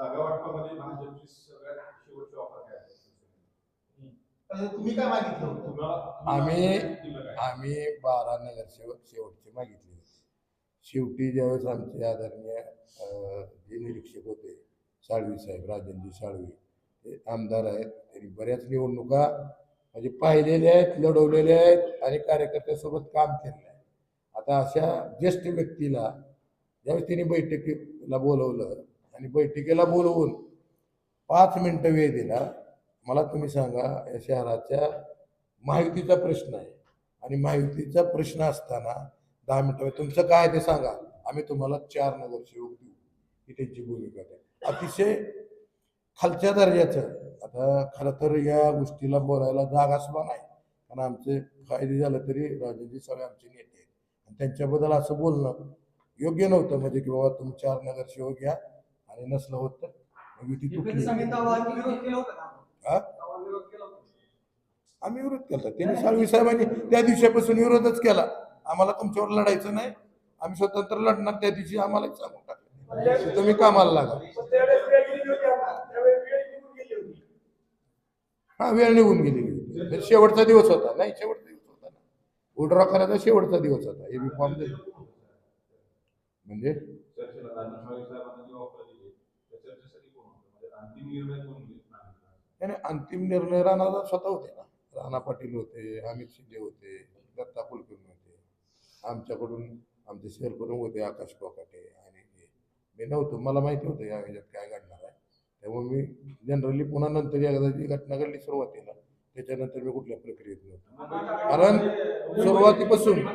जागा वाटपामध्ये भाजपची सगळ्यात शेवटची ऑफर काय आहे? तुम्ही काय मागितलं होतं आम्ही-? आम्ही बारा नगरसेवक शेवटचे मागितले शेवटी ज्यावेळेस आमचे आदरणीय जे निरीक्षक होते साळवी साहेब राजनजी साळवी ते आमदार आहेत त्यांनी बऱ्याच निवडणुका म्हणजे पाहिलेल्या आहेत लढवलेल्या आहेत आणि कार्यकर्त्यासोबत काम केलेलं आहे आता अशा ज्येष्ठ व्यक्तीला ज्यावेळेस त्यांनी बैठकीला बोलवलं आणि बैठकीला बोलवून पाच मिनटं वेळ दिला. मला तुम्ही सांगा या शहराच्या महायुतीचा प्रश्न आहे. आणि महायुतीचा प्रश्न असताना दहा मिनटं तुमचं काय ते सांगा. आम्ही तुम्हाला चार नगरसेवक देऊ. ही त्यांची भूमिका आहे. अतिशय खालच्या दर्जाचं. आता खरं तर या गोष्टीला बोलायला जागा सुद्धा नाही. कारण आमचे फायदे झालं तरी राजेंद्र सगळे आमचे नेते आहेत. आणि त्यांच्याबद्दल असं बोलणं योग्य नव्हतं. म्हणजे की बाबा तुम्ही चार नगरसेवक घ्या. आणि नसलं होत तर. युती तुटली. हा? आम्ही विरोध केला. त्यांनी साळवी साहेबांनी त्या दिवसापासून विरोधच केला. आम्हाला तुमच्यावर लढायचं नाही. आम्ही स्वतंत्र लढणार त्या दिवशी आम्हाला सांगून टाकलं. तुम्ही कामाला लागा. हा वेळ निघून तर शेवटचा दिवस होता. नाही शेवटचा दिवस होता ना. उड्रॉ करायचा शेवटचा दिवस होता. हे बी फॉर्म म्हणजे चर्चेला दानशवारी साहेबांना जी ऑफर दिली त्या चर्चेसाठी कोण होतं म्हणजे अंतिम निर्णय कोण नाही? अंतिम निर्णय राणाला स्वतः होते ना. राणा पाटील होते अमित शिंदे होते दत्ता कुलकर्णी होते. आमच्याकडून आमचे शेअरकडून होते आकाश कोकाटे आणि मी नव्हतो मला माहिती होतं या ह्याच्यात काय घडणार आहे. त्यामुळे मी जनरली पुन्हा नंतर एकदा जी घटना घडली सुरुवातीला त्याच्यानंतर मी कुठल्या प्रक्रियेत नव्हतो. कारण सुरुवातीपासून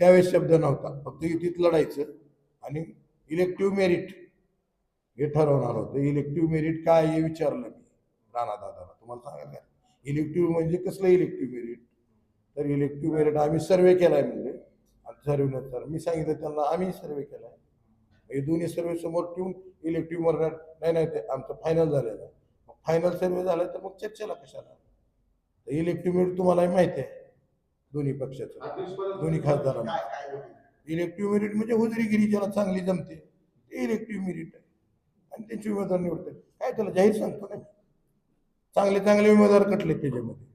त्यावेळेस शब्द नव्हता. फक्त युतीत लढायचं आणि इलेक्टिव्ह मेरिट हे ठरवणार होतं. इलेक्टिव्ह मेरिट काय हे विचारलं मी राणा दादाला तुम्हाला सांगायला इलेक्टिव्ह म्हणजे कसलं इलेक्टिव्ह मेरिट? तर इलेक्टिव्ह मेरिट आम्ही सर्वे केलाय म्हणजे. आणि सर्वेनंतर मी सांगितलं त्यांना आम्ही सर्वे केलाय. हे दोन्ही सर्वे समोर ठेवून इलेक्टिव्ह मरणार. नाही नाही ते आमचं फायनल झालेलं. आहे फायनल सर्वे झालं तर मग चर्चेला कशाला? इलेक्टिव्ह मेरिट तुम्हालाही माहिती आहे. दोन्ही पक्षाचं. दोन्ही खासदारांना काय इलेक्टिव्ह मेरिट म्हणजे हुजरीगिरी ज्याला चांगली जमते ते इलेक्टिव्ह मेरिट आहे. आणि त्यांचे उमेदवार निवडतात. काय त्याला जाहीर सांगतो नाही. चांगले चांगले उमेदवार कटले त्याच्यामध्ये.